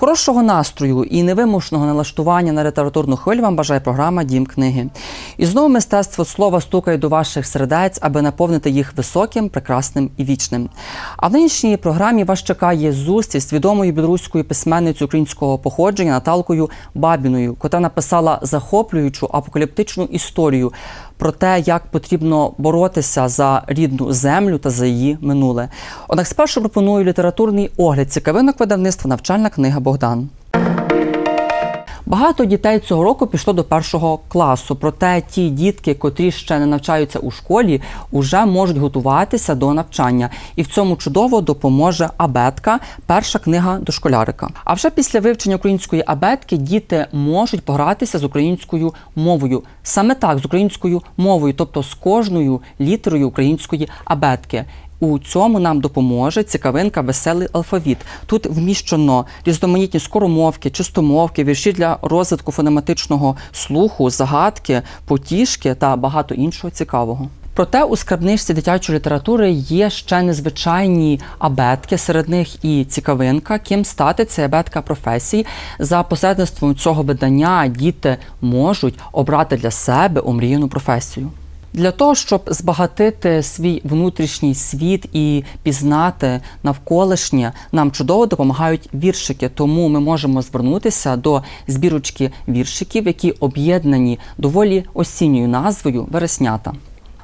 Хорошого настрою і невимушеного налаштування на літературну хвилю вам бажає програма Дім книги. І знову мистецтво слова стукає до ваших сердець, аби наповнити їх високим, прекрасним і вічним. А в нинішній програмі вас чекає зустріч з відомою білоруською письменницею українського походження Наталкою Бабіною, котра написала захоплюючу апокаліптичну історію про те, як потрібно боротися за рідну землю та за її минуле. Однак спершу пропоную літературний огляд цікавинок видавництва навчальна книга Богдан. Багато дітей цього року пішло до першого класу. Проте ті дітки, котрі ще не навчаються у школі, уже можуть готуватися до навчання, і в цьому чудово допоможе абетка, перша книга дошколярика. А вже після вивчення української абетки діти можуть погратися з українською мовою, саме так з українською мовою, тобто з кожною літерою української абетки. У цьому нам допоможе цікавинка Веселий алфавіт. Тут вміщено різноманітні скоромовки, чистомовки, вірші для розвитку фонематичного слуху, загадки, потішки та багато іншого цікавого. Проте у скарбничці дитячої літератури є ще незвичайні абетки, серед них і цікавинка, ким стати це абетка професій. За посередництвом цього видання діти можуть обрати для себе омріяну професію. Для того, щоб збагатити свій внутрішній світ і пізнати навколишнє, нам чудово допомагають віршики. Тому ми можемо звернутися до збірочки віршиків, які об'єднані доволі осінньою назвою Вереснята.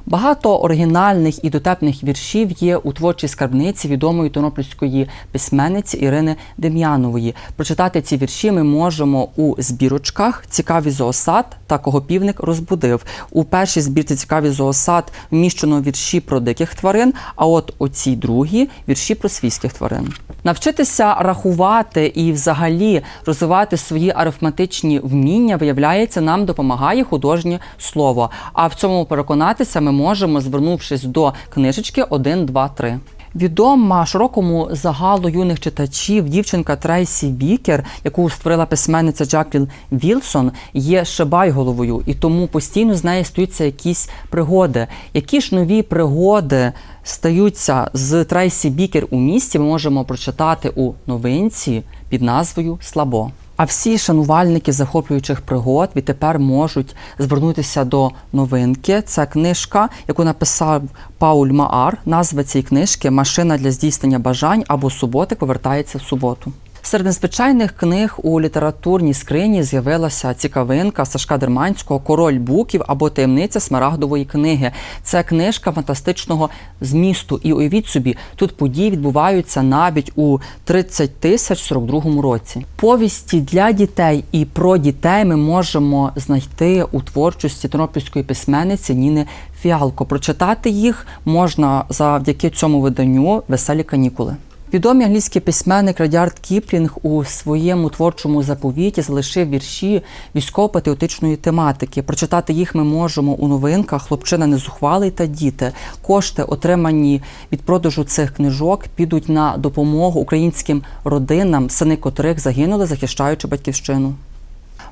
Багато оригінальних і дотепних віршів є у творчій скарбниці відомої тернопільської письменниці Ірини Дем'янової. Прочитати ці вірші ми можемо у збірочках Цікавий зоосад та Кого півник розбудив. У першій збірці Цікавий зоосад вміщено вірші про диких тварин. А от у цій другій вірші про свійських тварин. Навчитися рахувати і, взагалі, розвивати свої арифметичні вміння, виявляється, нам допомагає художнє слово. А в цьому переконатися ми можемо, звернувшись до книжечки 1, 2, 3. Відома широкому загалу юних читачів дівчинка Трейсі Бікер, яку створила письменниця Джаклін Вілсон, є шибайголовою, і тому постійно з нею стаються якісь пригоди. Які ж нові пригоди стаються з Трейсі Бікер у місті, ми можемо прочитати у новинці під назвою Слабо. А всі шанувальники захоплюючих пригод відтепер можуть звернутися до новинки. Це книжка, яку написав Пауль Маар. Назва цієї книжки Машина для здійснення бажань або суботи повертається в суботу. Серед незвичайних книг у літературній скрині з'явилася цікавинка Сашка Дерманського Король буків або таємниця смарагдової книги. Це книжка фантастичного змісту. І уявіть собі, тут події відбуваються навіть у 30 тисяч 42 році. Повісті для дітей і про дітей ми можемо знайти у творчості тернопільської письменниці Ніни Фіалко. Прочитати їх можна завдяки цьому виданню Веселі канікули. Відомий англійський письменник Радіард Кіплінг у своєму творчому заповіті залишив вірші військово-патріотичної тематики. Прочитати їх ми можемо у новинках Хлопчина незухвалий та діти. Кошти, отримані від продажу цих книжок, підуть на допомогу українським родинам, сини котрих загинули, захищаючи батьківщину.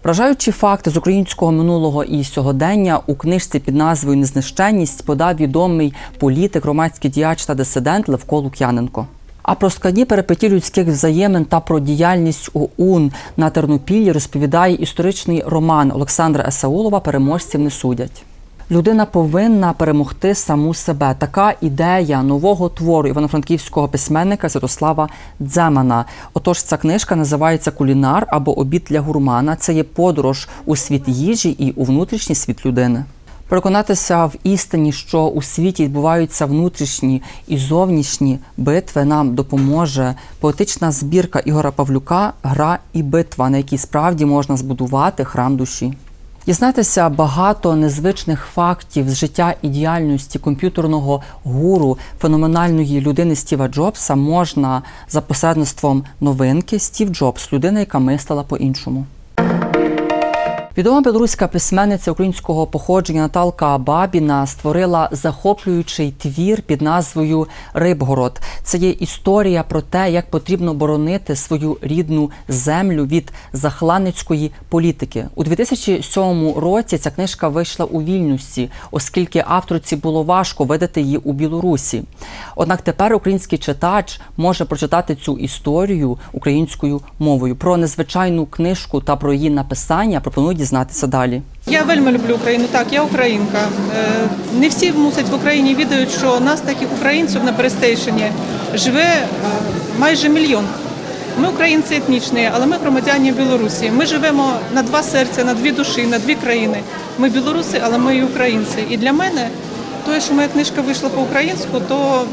Вражаючі факти з українського минулого і сьогодення у книжці під назвою Незнищенність подав відомий політик, громадський діяч та дисидент Левко Лук'яненко. А про складні перипетії людських взаємин та про діяльність ОУН на Тернопіллі розповідає історичний роман Олександра Есаулова Переможців не судять. Людина повинна перемогти саму себе. Така ідея нового твору івано-франківського письменника Святослава Дземана. Отож, ця книжка називається Кулінар або Обід для гурмана. Це є подорож у світ їжі і у внутрішній світ людини. Переконатися в істині, що у світі відбуваються внутрішні і зовнішні битви, нам допоможе поетична збірка Ігора Павлюка Гра і битва, на якій справді можна збудувати храм душі. Дізнатися багато незвичних фактів з життя і діяльності комп'ютерного гуру феноменальної людини Стіва Джобса можна за посередництвом новинки Стів Джобс, людина, яка мислила по-іншому. Відома білоруська письменниця українського походження Наталка Бабіна створила захоплюючий твір під назвою Рибгород. Це є історія про те, як потрібно боронити свою рідну землю від захланницької політики. У 2007 році ця книжка вийшла у Вільнюсі, оскільки авторці було важко видати її у Білорусі. Однак тепер український читач може прочитати цю історію українською мовою. Про незвичайну книжку та про її написання пропоную дізнатися далі. Я вельми люблю Україну. Так, я українка. Е, Не всі мусять в Україні відають, що нас таких українців на Перестейшині живе е, майже мільйон. Ми українці етнічні, але ми громадяни Білорусі. Ми живемо на два серця, на дві душі, на дві країни. Ми білоруси, але ми і українці. І для мене, те, що моя книжка вийшла по-українську, то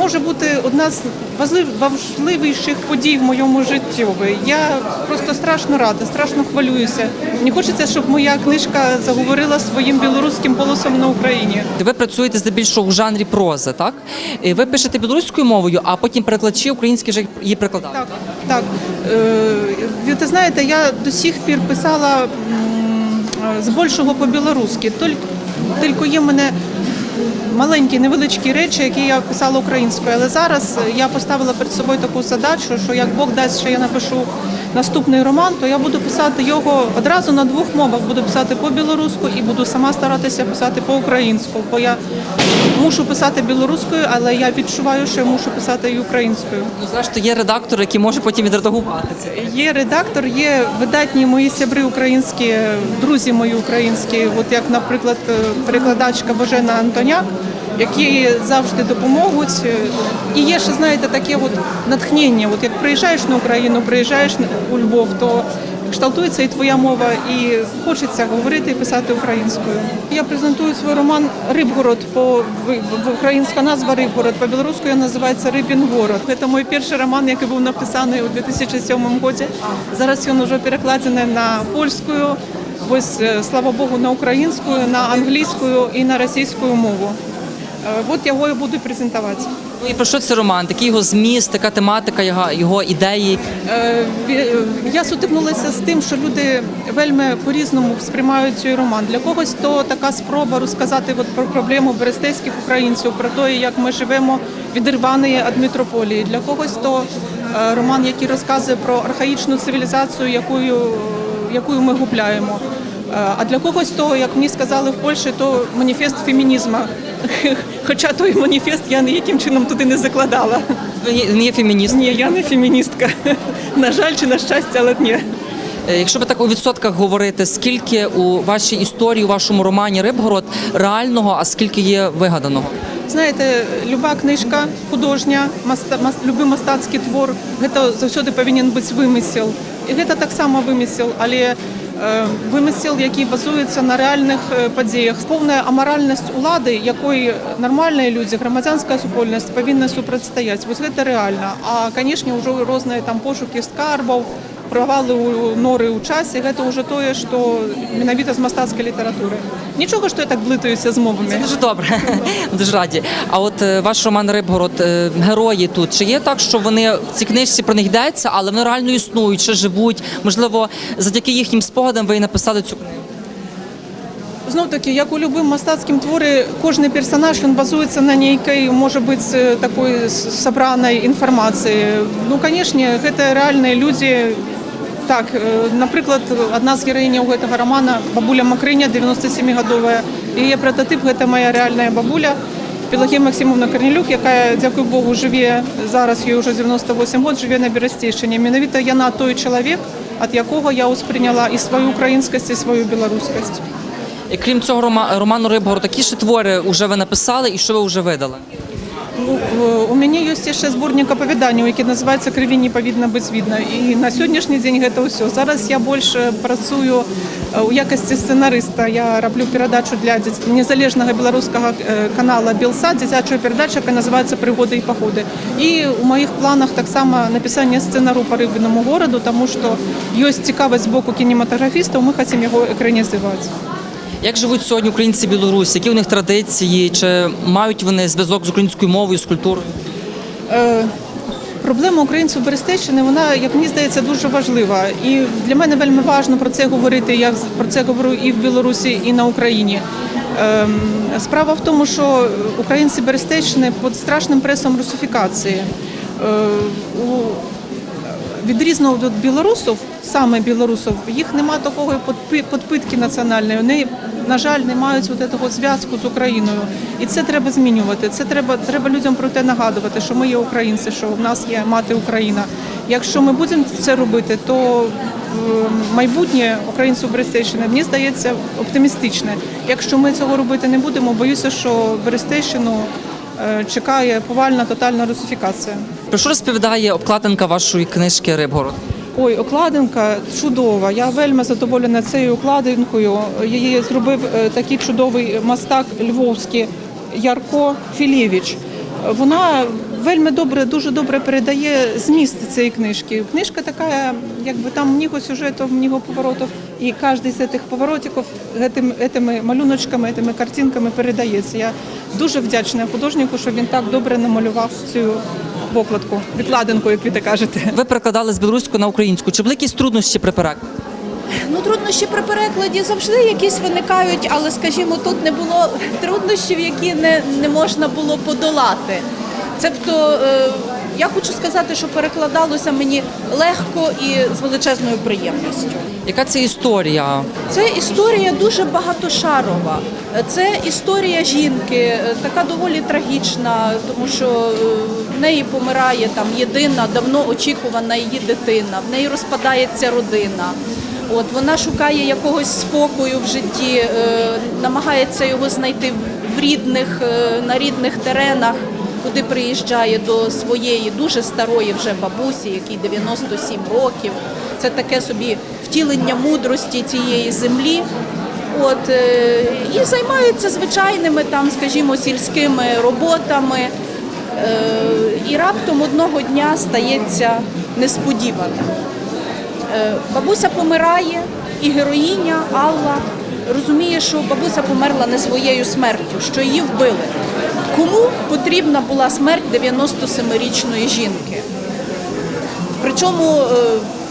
може бути одна з важлив- важливіших подій в моєму житті. Я просто страшно рада, страшно хвилююся. Мені хочеться, щоб моя книжка заговорила своїм білоруським голосом на Україні. Ви працюєте здебільшого у жанрі прози, так? Ви пишете білоруською мовою, а потім перекладачі українські вже її прикладають. Так, так. Е, ви те знаєте, я до сих пір писала м, з більшого по-білоруськи. Тільки, тільки є в мене маленькі невеличкі речі, які я писала українською. Але зараз я поставила перед собою таку задачу, що як Бог дасть, що я напишу наступний роман, то я буду писати його одразу на двох мовах. Буду писати по-білоруську і буду сама старатися писати по-українську. Бо я мушу писати білоруською, але я відчуваю, що я мушу писати і українською. Ну, зрештою, є редактор, який може потім відредагувати це. Є редактор, є видатні мої сябри українські, друзі мої українські, от як, наприклад, е, перекладачка Божена Антоняк, які завжди допоможуть. І є ще, знаєте, таке от натхнення. От як приїжджаєш на Україну, приїжджаєш у Львов, то Кшталтується і твоя мова, і хочеться говорити і писати українською. Я презентую свій роман Рибгород по українська назва Рибгород. По білоруською називається Рибінгород. Це мій перший роман, який був написаний у 2007 році. Зараз він вже перекладений на польську. Ось е, слава Богу, на українську, на англійську і на російську мову. Е, От його і буду презентувати. Ну і про що це роман? Такий його зміст, така тематика, його, його ідеї. Е, Я сутикнулася з тим, що люди вельми по-різному сприймають цей роман. Для когось то така спроба розказати от про проблему берестейських українців, про те, як ми живемо відірвані від метрополії. Для когось то е, роман, який розказує про архаїчну цивілізацію, якою, якою ми губляємо. Е, А для когось то, як мені сказали в Польщі, то маніфест фемінізму. Хоча той маніфест я ніяким чином туди не закладала. Ви є- не є фемініст. Ні, я не феміністка. На жаль, чи на щастя, але ні. Е, Якщо би так у відсотках говорити, скільки у вашій історії, у вашому романі Рибгород реального, а скільки є вигаданого? Знаєте, люба книжка художня, маста, мас, любий мастацький твор, гэта заўсёды павінен бути вимисел. І гэта так само вимисел, але е, вимисел, який базується на реальних е, подіях. Повна аморальність улади, якої нормальні люди, громадянська супольність повинна супротистояти. Ось це реально. А, звісно, вже різні там пошуки скарбів, провали у нори у часі, гэта ўжо тое, що менавіта з мастацької літератури. Нічого, што я так блытаюся з мовамі Це дуже добре, дуже раді. А от е, ваш роман Рибгород, е, герої тут, чи є так, що вони в цій книжці про них йдеться, але вони реально існують, ще живуть? Можливо, завдяки їхнім спогадам ви і написали цю книгу? Знов таки, як у любим мастацьким творі, кожен персонаж він базується на нейкій, може бути, е, такої собраної інформації. Ну, звісно, це реальні люди. Так, е, наприклад, одна з героїнь у цього романа бабуля Макриня, 97-годова. Її прототип це моя реальна бабуля. Пелагія Максимовна Корнелюк, яка, дякую Богу, живе зараз, їй вже 98 років, живе на Берестейщині. Менавіта яна той чоловік, від якого я усприйняла і свою українськість, і свою білоруськість. І крім цього рома- роману Рибгород, які ще твори вже ви написали і що ви вже видали? Ну, е, У мене є ще зборник оповідань, який називається Криві не видно. І на сьогоднішній день це все. Зараз я більше працюю е, у якості сценариста. Я роблю передачу для незалежного білоруського е, каналу Білсад, дитячу передачу, яка називається Пригоди і походи. І у моїх планах так само написання сценару по рибному городу, тому що є цікавість з боку кінематографістів, ми хочемо його екранізувати. Як живуть сьогодні українці Білорусі? Які у них традиції? Чи мають вони зв'язок з українською мовою, з культурою? Е, Проблема українців Берестейщини, вона, як мені здається, дуже важлива. І для мене вельми важливо про це говорити. Я про це говорю і в Білорусі, і на Україні. Ем, Справа в тому, що українці Берестейщини під страшним пресом русифікації. Е, у відрізно від білорусів, саме білорусів, їх нема такої підпитки національної. Вони, на жаль, не мають от цього зв'язку з Україною. І це треба змінювати. Це треба, треба людям про те нагадувати, що ми є українці, що в нас є мати Україна. Якщо ми будемо це робити, то е, майбутнє українців Берестейщини, мені здається, оптимістичне. Якщо ми цього робити не будемо, боюся, що Берестейщину е, чекає повальна тотальна русифікація. Про що розповідає обкладинка вашої книжки Рибгород? Ой, окладинка чудова. Я вельми задоволена цією окладинкою. Її зробив е, такий чудовий мастак львовський Ярко Філєвич. Вона вельми добре, дуже добре передає зміст цієї книжки. Книжка така, якби там много сюжетів, много поворотів, і кожен з цих поворотів этими малюночками, цими картинками передається. Я дуже вдячна художнику, що він так добре намалював цю покладку, відкладинку, як ви так кажете. Ви перекладали з білоруської на українську. Чи були якісь труднощі при перекладі? Ну, труднощі при перекладі завжди якісь виникають, але, скажімо, тут не було труднощів, які не, не можна було подолати. Цебто, е, я хочу сказати, що перекладалося мені легко і з величезною приємністю. Яка це історія? Це історія дуже багатошарова. Це історія жінки, е, така доволі трагічна, тому що е, в неї помирає там єдина, давно очікувана її дитина, в неї розпадається родина. От вона шукає якогось спокою в житті, е, намагається його знайти в рідних, на рідних теренах, куди приїжджає до своєї дуже старої вже бабусі, якій 97 років. Це таке собі втілення мудрості цієї землі. От е, і займається звичайними там, скажімо, сільськими роботами. Е, І раптом одного дня стається несподіване. Бабуся помирає, і героїня Алла розуміє, що бабуся померла не своєю смертю, що її вбили. Кому потрібна була смерть 97-річної жінки? Причому е,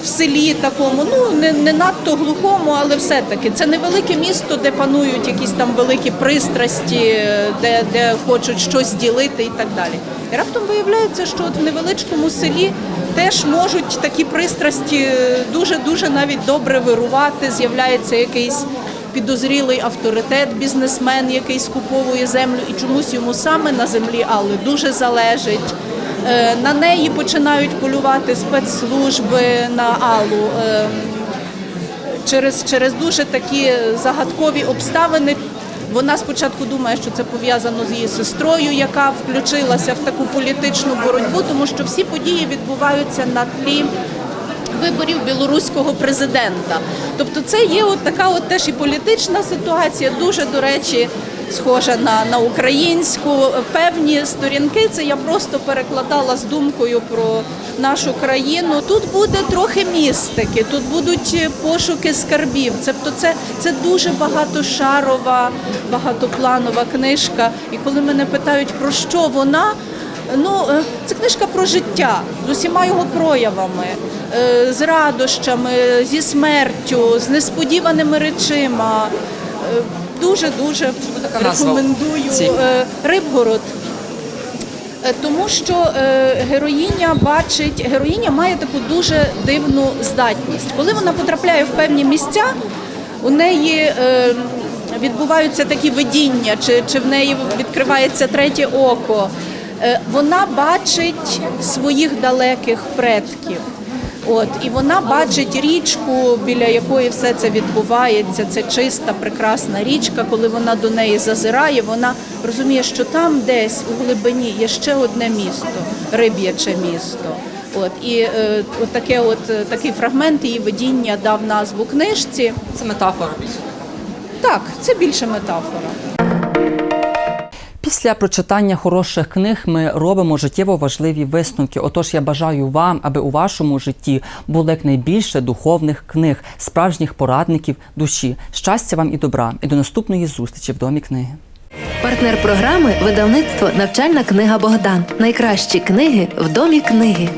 в селі такому, ну не, не надто глухому, але все-таки це невелике місто, де панують якісь там великі пристрасті, е, де, де хочуть щось ділити і так далі. І раптом виявляється, що от в невеличкому селі теж можуть такі пристрасті дуже дуже навіть добре вирувати. З'являється якийсь підозрілий авторитет, бізнесмен, який скуповує землю, і чомусь йому саме на землі Алли дуже залежить. Е, На неї починають полювати спецслужби на Аллу. Е, Через, через дуже такі загадкові обставини. Вона спочатку думає, що це пов'язано з її сестрою, яка включилася в таку політичну боротьбу, тому що всі події відбуваються на тлі виборів білоруського президента. Тобто це є от така от теж і політична ситуація, дуже, до речі, схожа на, на українську. Певні сторінки це я просто перекладала з думкою про нашу країну. Тут буде трохи містики, тут будуть е, пошуки скарбів. Тобто це, це дуже багатошарова, багатопланова книжка. І коли мене питають, про що вона, Ну, е, це книжка про життя з усіма його проявами, з радощами, зі смертю, з несподіваними речима. Е, Дуже дуже рекомендую? Е, Рибгород. Е, Тому що е, героїня бачить, героїня має таку дуже дивну здатність. Коли вона потрапляє в певні місця, у неї е, відбуваються такі видіння, чи, чи в неї відкривається третє око. Е, вона бачить своїх далеких предків. От і вона бачить річку, біля якої все це відбувається. Це чиста, прекрасна річка. Коли вона до неї зазирає, вона розуміє, що там десь у глибині є ще одне місто, риб'яче місто. От і е, от таке, от е, такий фрагмент її видіння дав назву книжці. Це метафора. Так, це більше метафора. Після прочитання хороших книг ми робимо життєво важливі висновки. Отож, я бажаю вам, аби у вашому житті було якнайбільше духовних книг, справжніх порадників душі. Щастя вам і добра, і до наступної зустрічі в домі книги. Партнер програми видавництво Навчальна книга Богдан. Найкращі книги в домі книги.